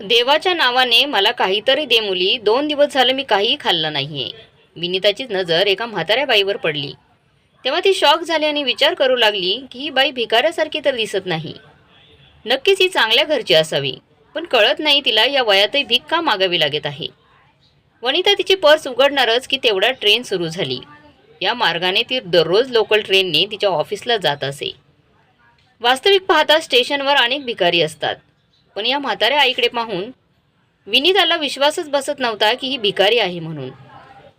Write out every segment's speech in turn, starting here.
देवाच्या नावाने मला काहीतरी दे मुली. दोन दिवस झालं मी काहीही खाल्लं नाहीये. विनिताची नजर एका म्हाताऱ्या बाईवर पडली. तेव्हा ती शॉक झाली आणि विचार करू लागली की ही बाई भिकाऱ्यासारखी तर दिसत नाही. नक्कीच ही चांगल्या घरची असावी पण कळत नाही तिला या वयातही भीक का मागावी लागत आहे? वनिता तिची पर्स उघडणारच की तेवढा ट्रेन सुरू झाली. या मार्गाने ती दररोज लोकल ट्रेनने तिच्या ऑफिसला जात असे. वास्तविक पाहता स्टेशनवर अनेक भिकारी असतात. पण या म्हाताऱ्या आईकडे पाहून विनीताला विश्वासच बसत नव्हता की ही भिकारी आहे म्हणून.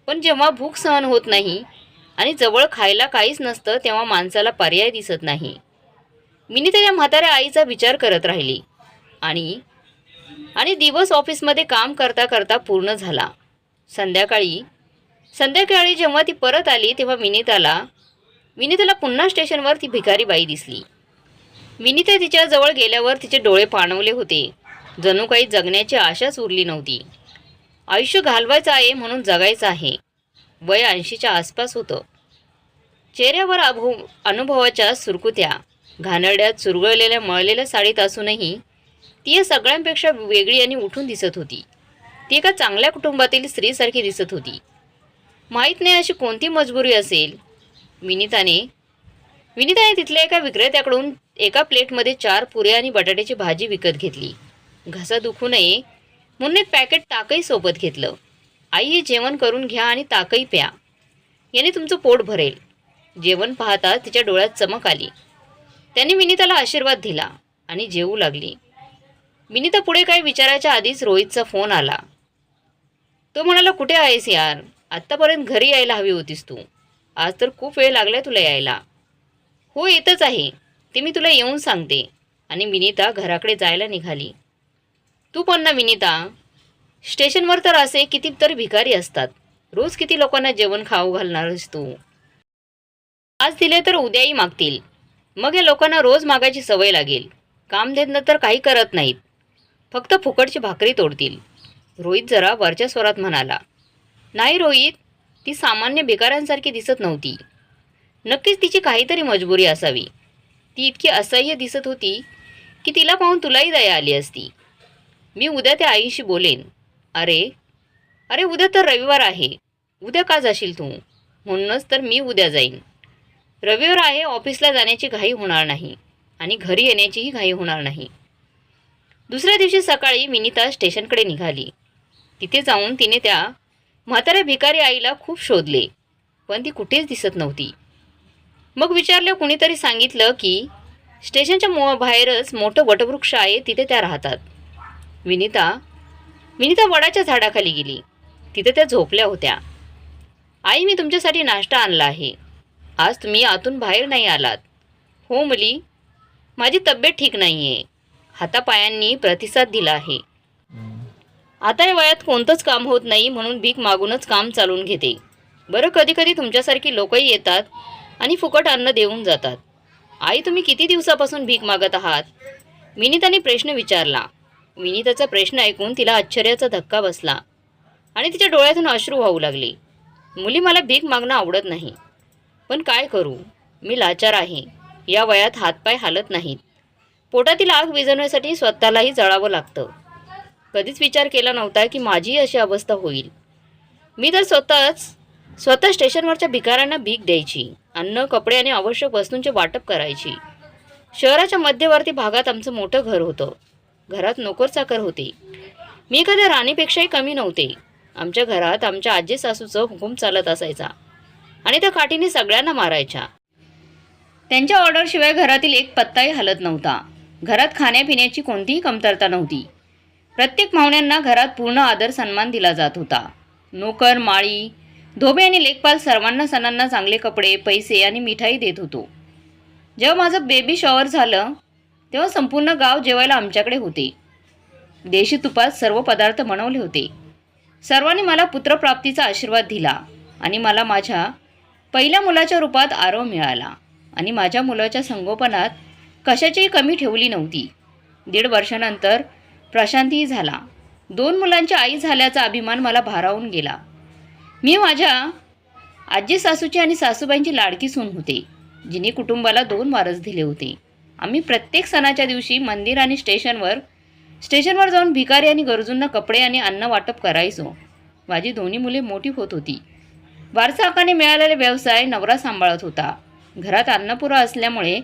पण जेव्हा भूक सहन होत नाही आणि जवळ खायला काहीच नसतं तेव्हा माणसाला पर्याय दिसत नाही. विनीता या म्हाताऱ्या आईचा विचार करत राहिली आणि आणि दिवस ऑफिसमध्ये काम करता करता पूर्ण झाला. संध्याकाळी संध्याकाळी जेव्हा ती परत आली तेव्हा विनीताला विनीताला पुन्हा स्टेशनवर ती भिकारी बाई दिसली. विनीता तिच्याजवळ गेल्यावर तिचे डोळे पाणवले होते. जणू काही जगण्याची आशाच उरली नव्हती. आयुष्य घालवायचं आहे म्हणून जगायचं आहे. वय ऐंशीच्या आसपास होतं. चेहऱ्यावर अभू अनुभवाच्या सुरकुत्या घाणरड्यात चुरगळलेल्या मळलेल्या साडीत असूनही ती या सगळ्यांपेक्षा वेगळी आणि उठून दिसत होती. ती एका चांगल्या कुटुंबातील स्त्रीसारखी दिसत होती. माहीत नाही अशी कोणती मजबुरी असेल. विनीताने विनीताने तिथल्या एका विक्रेत्याकडून एका प्लेटमध्ये चार पुऱ्या आणि बटाट्याची भाजी विकत घेतली. घसा दुखू नये. म्हणून एक पॅकेट ताकही सोबत घेतलं. आई हे जेवण करून घ्या आणि ताकही प्या. याने तुमचं पोट भरेल. जेवण पाहता तिच्या डोळ्यात चमक आली. त्याने विनीताला आशीर्वाद दिला आणि जेवू लागली. विनीता पुढे काय विचारायच्या आधीच रोहितचा फोन आला. तो म्हणाला कुठे आहेस यार? आत्तापर्यंत घरी यायला हवी होतीस तू. आज तर खूप वेळ लागलाय तुला यायला. हो येतच आहे. ते मी तुला येऊन सांगते. आणि विनीता घराकडे जायला निघाली. तू पण ना विनीता. स्टेशनवर तर असे किती तर भिकारी असतात. रोज किती लोकांना जेवण खाऊ घालणारच तू? आज दिले तर उद्याही मागतील. मग या लोकांना रोज मागायची सवय लागेल. काम देत तर काही करत नाहीत. फक्त फुकटची भाकरी तोडतील. रोहित जरा वरच्या स्वरात म्हणाला नाही रोहित ती सामान्य भिकाऱ्यांसारखी दिसत नव्हती. नक्कीच तिची काहीतरी मजबुरी असावी. ती इतकी असह्य दिसत होती की तिला पाहून तुलाही दया आली असती. मी उद्या त्या आईशी बोलेन. अरे अरे उद्या तर रविवार आहे. उद्या का जाशील तू? म्हणूनच तर मी उद्या जाईन. रविवार आहे ऑफिसला जाण्याची घाई होणार नाही आणि घरी येण्याचीही घाई होणार नाही. दुसऱ्या दिवशी सकाळी विनिता स्टेशनकडे निघाली. तिथे जाऊन तिने त्या म्हाताऱ्या भिकारी आईला खूप शोधले. पण ती कुठेच दिसत नव्हती. मग विचारलं कुणीतरी सांगितलं की स्टेशनच्या मो बाहेरच मोठं वटवृक्ष आहे तिथे त्या राहतात. विनिता विनिता वडाच्या झाडाखाली गेली. तिथे त्या झोपल्या होत्या. आई मी तुमच्यासाठी नाश्ता आणला आहे. आज तुम्ही आतून बाहेर नाही आलात. हो मुली. माझी तब्येत ठीक नाही आहे हातापायांनी प्रतिसाद दिला आहे. आता या वयात कोणतंच काम होत नाही म्हणून भीक मागूनच काम चालून घेते. बरं कधीकधी तुमच्यासारखी लोकही येतात. आणि फुकट अन्न देऊन जातात. आई तुम्ही किती दिवसापासून भीक मागत आहात? विनिताने प्रश्न विचारला. विनिताचा प्रश्न ऐकून तिला आश्चर्याचा धक्का बसला आणि तिच्या डोळ्यातून अश्रू वाहू लागले. मुली मला भीक मागणं आवडत नाही. पण काय करू? मी लाचार आहे. या वयात हातपाय हालत नाहीत. पोटातील आग विझवण्यासाठी स्वतःलाही जळावं लागतं. कधीच विचार केला नव्हता की माझीही अशी अवस्था होईल. मी तर स्वतःच स्वतः स्टेशनवरच्या भिकाऱ्यांना भीक द्यायची अन्न कपडे आणि आवश्यक वस्तूंचे वाटप करायची. शहराच्या मध्यवर्ती भागात आमचं मोठं घर होतं. घरात नोकर चाकर होते. मी एखाद्या राणीपेक्षाही कमी नव्हते. आमच्या घरात आमच्या आजी सासूचं हुकूम चालत असायचा आणि त्या काठीने सगळ्यांना मारायच्या. त्यांच्या ऑर्डरशिवाय घरातील एक पत्ताही हलत नव्हता. घरात खाण्यापिण्याची कोणतीही कमतरता नव्हती. प्रत्येक पाहुण्यांना घरात पूर्ण आदर सन्मान दिला जात होता. नोकर माळी धोबे आणि लेखपाल सर्वांना सणांना चांगले कपडे पैसे आणि मिठाई देत होतो. जेव्हा माझं बेबी शॉवर झालं तेव्हा संपूर्ण गाव जेवायला आमच्याकडे होते. देशी तुपात सर्व पदार्थ बनवले होते. सर्वांनी मला पुत्रप्राप्तीचा आशीर्वाद दिला आणि मला माझ्या पहिल्या मुलाच्या रूपात आरव मिळाला आणि माझ्या मुलाच्या संगोपनात कशाचीही कमी ठेवली नव्हती. दीड वर्षानंतर प्रशांतीही झाला. दोन मुलांची आई झाल्याचा अभिमान मला भारावून गेला. मी माझ्या आजी सासूची आणि सासूबाईंची लाडकी सून होते जिने कुटुंबाला दोन वारस दिले होते. आम्ही प्रत्येक सणाच्या दिवशी मंदिर आणि स्टेशनवर स्टेशनवर जाऊन भिकारी आणि गरजूंना कपडे आणि अन्न वाटप करायचो. माझी दोन्ही मुले मोठी होत होती. वारसा हक्काने मिळालेले व्यवसाय नवरा सांभाळत होता. घरात अन्नपुरा असल्यामुळे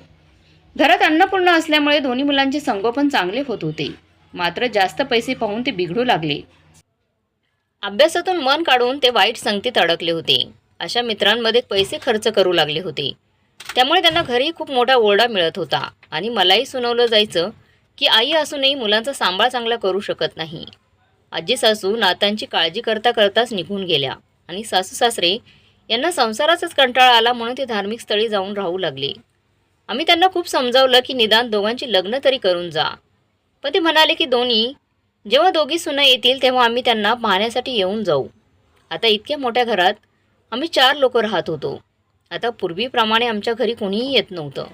घरात अन्नपूर्ण असल्यामुळे दोन्ही मुलांचे संगोपन चांगले होत होते. मात्र जास्त पैसे पाहून ते बिघडू लागले. अभ्यासातून मन काढून ते वाईट संगतीत अडकले होते. अशा मित्रांमध्ये पैसे खर्च करू लागले होते. त्यामुळे त्यांना घरी खूप मोठा ओरडा मिळत होता. आणि मलाही सुनावलं जायचं की आई असूनही मुलांचा सांभाळ चांगला करू शकत नाही. आजी सासू नातांची काळजी करता करताच निघून गेल्या. आणि सासू सासरे यांना संसाराचाच कंटाळा आला म्हणून ते धार्मिक स्थळी जाऊन राहू लागले. आम्ही त्यांना खूप समजावलं की निदान दोघांची लग्न तरी करून जा. पण ते म्हणाले की दोन्ही जेव्हा दोघी सुना येतील तेव्हा आम्ही त्यांना पाहण्यासाठी येऊन जाऊ. आता इतक्या मोठ्या घरात आम्ही चार लोक राहत होतो. आता पूर्वीप्रमाणे आमच्या घरी कोणीही येत नव्हतं.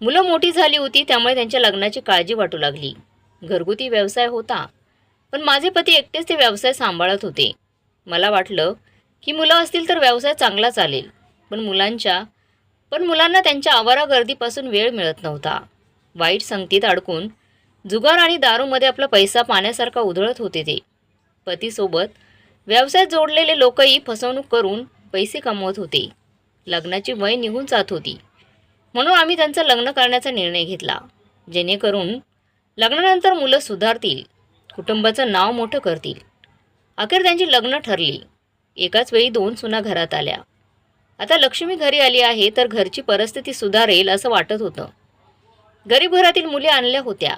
मुलं मोठी झाली होती त्यामुळे त्यांच्या लग्नाची काळजी वाटू लागली. घरगुती व्यवसाय होता पण माझे पती एकटेच ते व्यवसाय सांभाळत होते. मला वाटलं की मुलं असतील तर व्यवसाय चांगला चालेल पण मुलांच्या पण मुलांना त्यांच्या आवारा गर्दीपासून वेळ मिळत नव्हता. वाईट संगतीत अडकून जुगार आणि दारूमध्ये आपला पैसा पाण्यासारखा उधळत होते ते. पतीसोबत व्यवसायात जोडलेले लोकही फसवणूक करून पैसे कमवत होते. लग्नाची वय निघून जात होती. म्हणून आम्ही त्यांचं लग्न करण्याचा निर्णय घेतला. जेणेकरून लग्नानंतर मुलं सुधारतील. कुटुंबाचं नाव मोठं करतील. अखेर त्यांची लग्न ठरली. एकाच वेळी दोन सुना घरात आल्या. आता लक्ष्मी घरी आली आहे तर घरची परिस्थिती सुधारेल असं वाटत होतं. गरीब घरातील मुली आणल्या होत्या.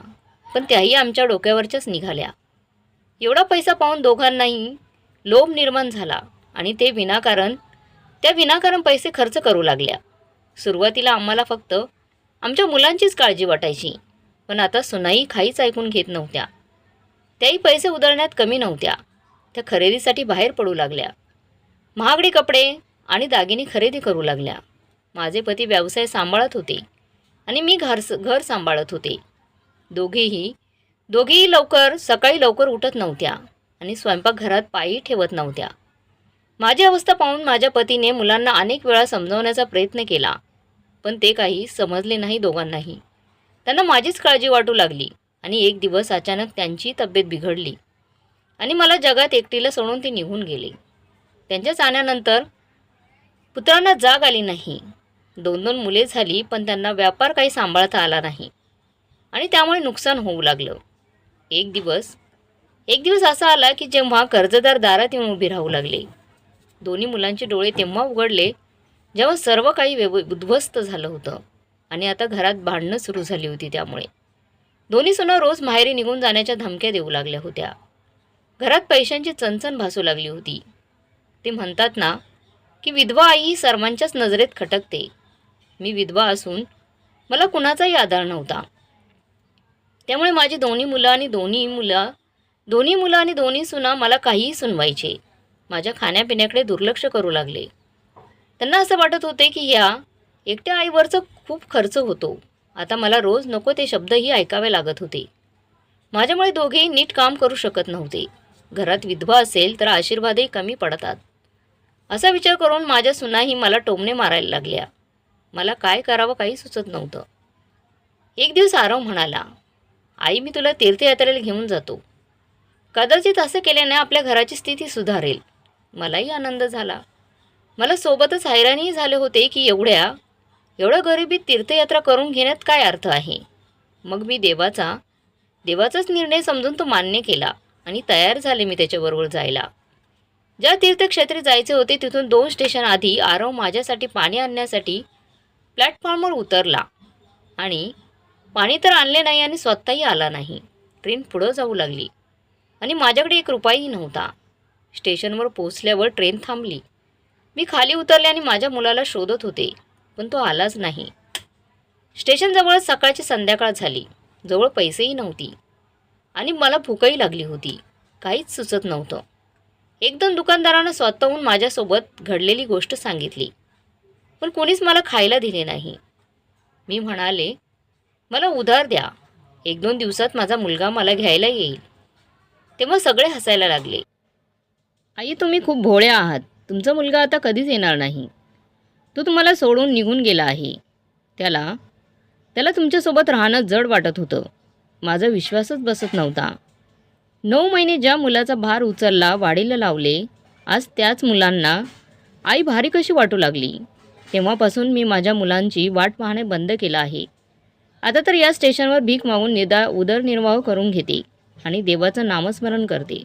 पण त्याही आमच्या डोक्यावरच्याच निघाल्या. एवढा पैसा पाहून दोघांनाही लोभ निर्माण झाला आणि ते विनाकारण त्या विनाकारण पैसे खर्च करू लागल्या. सुरुवातीला आम्हाला फक्त आमच्या मुलांचीच काळजी वाटायची पण आता सुनाई खाईच ऐकून घेत नव्हत्या. त्याही पैसे उधळण्यात कमी नव्हत्या. त्या खरेदीसाठी बाहेर पडू लागल्या. महागडे कपडे आणि दागिने खरेदी करू लागल्या. माझे पती व्यवसाय सांभाळत होते आणि मी घर घर सांभाळत होते. दोघेही दोघेही लवकर सकाळी लवकर उठत नव्हत्या आणि स्वयंपाकघरात पायी ठेवत नव्हत्या. माझी अवस्था पाहून माझ्या पतीने मुलांना अनेक वेळा समजावण्याचा प्रयत्न केला पण ते काही समजले नाही दोघांनाही. त्यांना माझीच काळजी वाटू लागली आणि एक दिवस अचानक त्यांची तब्येत बिघडली आणि मला जगात एकटीला सोडून ते निघून गेले. त्यांच्या जाण्यानंतर पुत्रांना जाग आली नाही. दोन दोन मुले झाली पण त्यांना व्यापार काही सांभाळता आला नाही. आणि त्यामुळे नुकसान होऊ लागलं. एक दिवस एक दिवस असा आला की जेव्हा कर्जदार दारात येऊन उभे राहू लागले. दोन्ही मुलांचे डोळे तेव्हा उघडले जेव्हा सर्व काही व्यव उद्ध्वस्त झालं होतं आणि आता घरात भांडणं सुरू झाली होती त्यामुळे. दोन्ही सुना रोज माहेरी निघून जाण्याच्या धमक्या देऊ लागल्या होत्या. घरात पैशांची चणचण भासू लागली होती. ते म्हणतात ना की विधवा आई ही सर्वांच्याच नजरेत खटकते. मी विधवा असून मला कुणाचाही आधार नव्हता. त्यामुळे माझी दोन्ही मुलं आणि दोन्ही मुलं दोन्ही मुलं आणि दोन्ही सुना मला काहीही सुनवायचे. माझ्या खाण्यापिण्याकडे दुर्लक्ष करू लागले. त्यांना असं वाटत होते की ह्या एकट्या आईवरचं खूप खर्च होतो. आता मला रोज नको ते शब्दही ऐकावे लागत होते. माझ्यामुळे दोघेही नीट काम करू शकत नव्हते. घरात विधवा असेल तर आशीर्वादही कमी पडतात. असा विचार करून माझ्या सुनाही मला टोमणे मारायला लागल्या. मला काय करावं काही सुचत नव्हतं. एक दिवस आरव म्हणाला आई मी तुला तीर्थयात्रेला घेऊन जातो. कदाचित असं केल्याने आपल्या घराची स्थिती सुधारेल. मलाही आनंद झाला. मला सोबतच हैराणीही झाले होते की एवढ्या एवढ्या गरिबीत तीर्थयात्रा करून घेण्यात काय अर्थ आहे? मग मी देवाचा देवाचाच निर्णय समजून तो मान्य केला आणि तयार झाले मी त्याच्याबरोबर जायला. ज्या तीर्थक्षेत्री जायचे होते तिथून दोन स्टेशन आधी आरव माझ्यासाठी पाणी आणण्यासाठी प्लॅटफॉर्मवर उतरला आणि पाणी तर आणले नाही आणि स्वतःही आला नाही. ट्रेन पुढं जाऊ लागली. आणि माझ्याकडे एक रुपयाही नव्हता. स्टेशनवर पोचल्यावर ट्रेन थांबली. मी खाली उतरले आणि माझ्या मुलाला शोधत होते पण तो आलाच नाही. स्टेशनजवळ सकाळची संध्याकाळ झाली. जवळ पैसेही नव्हती. आणि मला भूकही लागली होती. काहीच सुचत नव्हतं. एक दोन दुकानदारानं स्वतःहून माझ्यासोबत घडलेली गोष्ट सांगितली. पण कोणीच मला खायला दिले नाही. मी म्हणाले मला उधार द्या. एक दोन दिवसात माझा मुलगा मला घ्यायला येईल. तेव्हा सगळे हसायला लागले. आई तुम्ही खूप भोळ्या आहात. तुमचा मुलगा आता कधीच येणार नाही. तो तुम्हाला सोडून निघून गेला आहे. त्याला त्याला तुमच्यासोबत राहणं जड वाटत होतं. माझा विश्वासच बसत नव्हता. नऊ महिने ज्या मुलाचा भार उचलला वाढीला लावले आज त्याच मुलांना आई भारी कशी वाटू लागली? तेव्हापासून मी माझ्या मुलांची वाट पाहणे बंद केलं आहे. आता तर या स्टेशनवर भीक मागून निदा उदरनिर्वाह करून घेते आणि देवाचं नामस्मरण करते.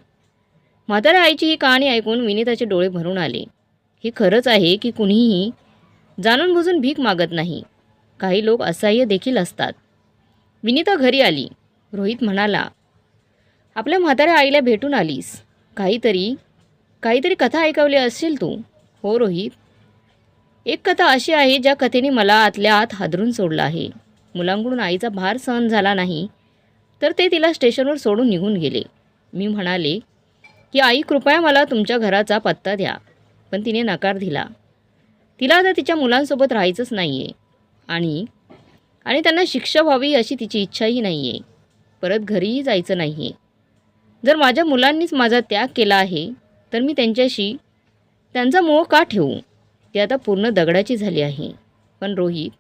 म्हाताऱ्या आईची ही कहाणी ऐकून विनिताचे डोळे भरून आले. हे खरंच आहे की कुणीही जाणून बुजून भीक मागत नाही. काही लोक असह्य देखील असतात. विनिता घरी आली. रोहित म्हणाला आपल्या म्हाताऱ्या आईला भेटून आलीस. काहीतरी काहीतरी कथा ऐकवली असशील तू. हो रोहित. एक कथा अशी आहे ज्या कथेने मला आतल्या आत हादरून सोडलं आहे. मुलांकडून आईचा भार सहन झाला नाही तर ते तिला स्टेशनवर सोडून निघून गेले. मी म्हणाले की आई कृपया मला तुमच्या घराचा पत्ता द्या. पण तिने नकार दिला. तिला आता तिच्या मुलांसोबत राहायचंच नाही आहे आणि आणि त्यांना शिक्षा व्हावी अशी तिची इच्छाही नाही आहे परत घरीही जायचं नाही आहे जर माझ्या मुलांनीच माझा त्याग केला आहे तर मी त्यांच्याशी त्यांचा मोह का ठेवू? ती आता पूर्ण दगडाची झाली आहे. पण रोहित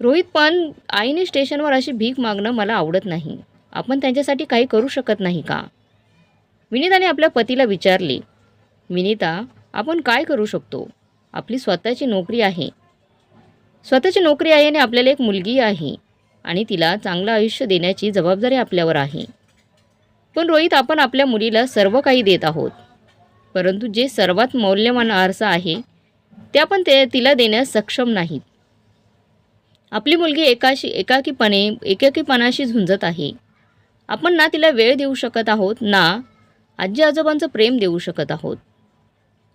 रोहित पण आईने स्टेशनवर अशी भीक मागणं मला आवडत नाही. आपण त्यांच्यासाठी काही करू शकत नाही का? विनिताने आपल्या पतीला विचारले विनिता आपण काय करू शकतो? आपली स्वतःची नोकरी आहे. स्वतःची नोकरी आहे आणि आपल्याला एक मुलगी आहे आणि तिला चांगलं आयुष्य देण्याची जबाबदारी आपल्यावर आहे. पण रोहित आपण आपल्या मुलीला सर्व काही देत आहोत. परंतु जे सर्वात मौल्यवान आरसा आहे ते आपण ते तिला देण्यास सक्षम नाहीत. आपली मुलगी एकाशी एकाकीपणे एकाकीपणाशी झुंजत आहे. आपण ना तिला वेळ देऊ शकत आहोत ना आजी आजोबांचं प्रेम देऊ शकत आहोत.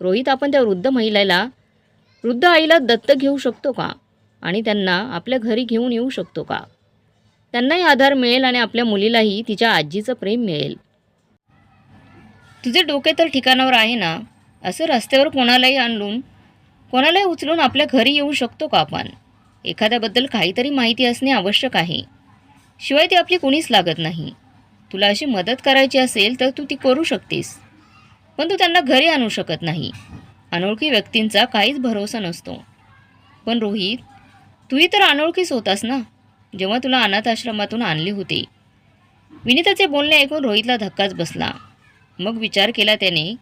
रोहित आपण त्या वृद्ध महिलेला वृद्ध आईला दत्त घेऊ शकतो का? आणि त्यांना आपल्या घरी घेऊन येऊ शकतो का? त्यांनाही आधार मिळेल आणि आपल्या मुलीलाही तिच्या आजीचं प्रेम मिळेल. तुझे डोके तर ठिकाणावर आहे ना? असं रस्त्यावर कोणालाही आणून कोणालाही उचलून आपल्या घरी येऊ शकतो का आपण? एखाद्याबद्दल काहीतरी माहिती असणे आवश्यक आहे. शिवाय ती आपली कोणीच लागत नाही. तुला अशी मदत करायची असेल तर तू ती करू शकतेस. पण तू त्यांना घरी आणू शकत नाही. अनोळखी व्यक्तींचा काहीच भरोसा नसतो. पण रोहित तूही तर अनोळखीच होतास ना? जेव्हा तुला अनाथ आश्रमातून आणले होते. विनिताचे बोलणे ऐकून रोहितला धक्काच बसला. मग विचार केला त्याने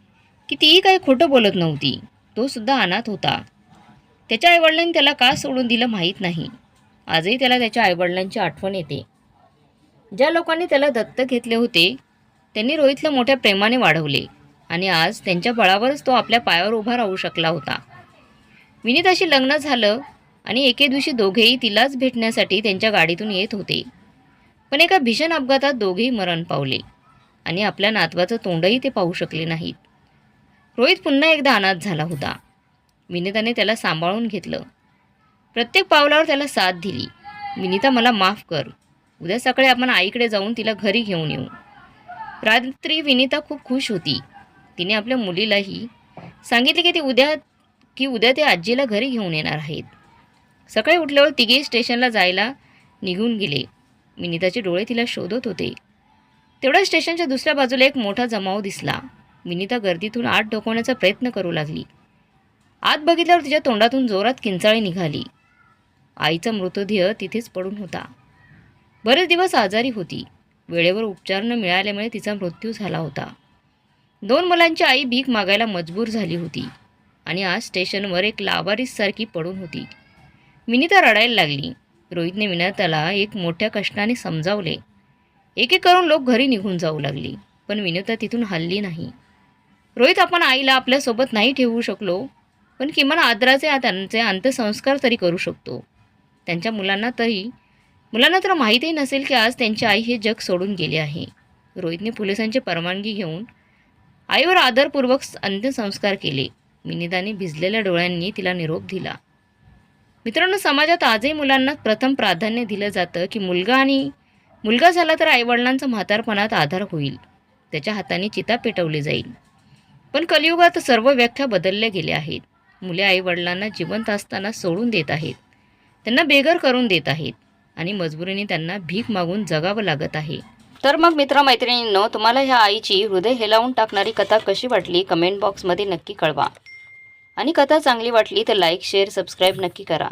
की तीही काही खोटं बोलत नव्हती. तो सुद्धा अनाथ होता. त्याच्या आईवडिलांनी त्याला का सोडून दिलं माहीत नाही. आजही त्याला त्याच्या आईवडिलांची आठवण येते. ज्या लोकांनी त्याला दत्तक घेतले होते त्यांनी रोहितला मोठ्या प्रेमाने वाढवले आणि आज त्यांच्या बळावरच तो आपल्या पायावर उभा राहू शकला होता. विनीताशी लग्न झालं आणि एके दिवशी दोघेही तिलाच भेटण्यासाठी त्यांच्या गाडीतून येत होते. पण एका भीषण अपघातात दोघेही मरण पावले आणि आपल्या नातवाचं तोंडही ते पाहू शकले नाहीत. रोहित पुन्हा एकदा अनाथ झाला होता. विनिताने त्याला सांभाळून घेतलं. प्रत्येक पावलावर त्याला साथ दिली. विनिता मला माफ कर. उद्या सकाळी आपण आईकडे जाऊन तिला घरी घेऊन येऊ. रात्री विनिता खूप खुश होती. तिने आपल्या मुलीलाही सांगितले की ती उद्या की उद्या ते आजीला घरी घेऊन येणार आहेत. सकाळी उठल्यावर तिघे स्टेशनला जायला निघून गेले. विनिताचे डोळे तिला शोधत होते. तेवढ्या स्टेशनच्या दुसऱ्या बाजूला एक मोठा जमाव दिसला. विनिता गर्दीतून आत ढोकवण्याचा प्रयत्न करू लागली. आत बघितल्यावर तिच्या तोंडातून जोरात किंचाळी निघाली. आईचा मृतदेह तिथेच पडून होता. बरेच दिवस आजारी होती. वेळेवर उपचार न मिळाल्यामुळे तिचा मृत्यू झाला होता. दोन मुलांची आई भीक मागायला मजबूर झाली होती आणि आज स्टेशनवर एक लावारीससारखी पडून होती. विनिता रडायला लागली. रोहितने विनताला एक मोठ्या कष्टाने समजावले. एक एक करून लोक घरी निघून जाऊ लागली पण विनिता तिथून हल्ली नाही. रोहित आपण आईला आपल्यासोबत नाही ठेवू शकलो. पण किमान आदराचे त्यांचे अंत्यसंस्कार तरी करू शकतो. त्यांच्या मुलांना तरी मुलांना तर माहीतही नसेल की आज त्यांची आई हे जग सोडून गेले आहे. रोहितने पोलिसांची परवानगी घेऊन आईवर आदरपूर्वक अंत्यसंस्कार केले. मिनिदाने भिजलेल्या डोळ्यांनी तिला निरोप दिला. मित्रांनो समाजात आजही मुलांना प्रथम प्राधान्य दिलं जातं की मुलगा आणि मुलगा झाला तर आईवडिलांचा म्हातारपणात आधार होईल. त्याच्या हाताने चिता पेटवली जाईल. पण कलियुगात सर्व व्याख्या बदलल्या गेल्या आहेत. मुले आईवडिलांना जिवंत असताना सोडून देत आहेत. त्यांना बेघर करून देत आहेत आणि मजबुरीने त्यांना भीक मागून जगावं लागत आहे. तर मग मित्रमैत्रिणींनो तुम्हाला ह्या आईची हृदय हेलावून टाकणारी कथा कशी वाटली? कमेंट बॉक्समध्ये नक्की कळवा. आणि कथा चांगली वाटली तर लाईक शेअर सबस्क्राईब नक्की करा.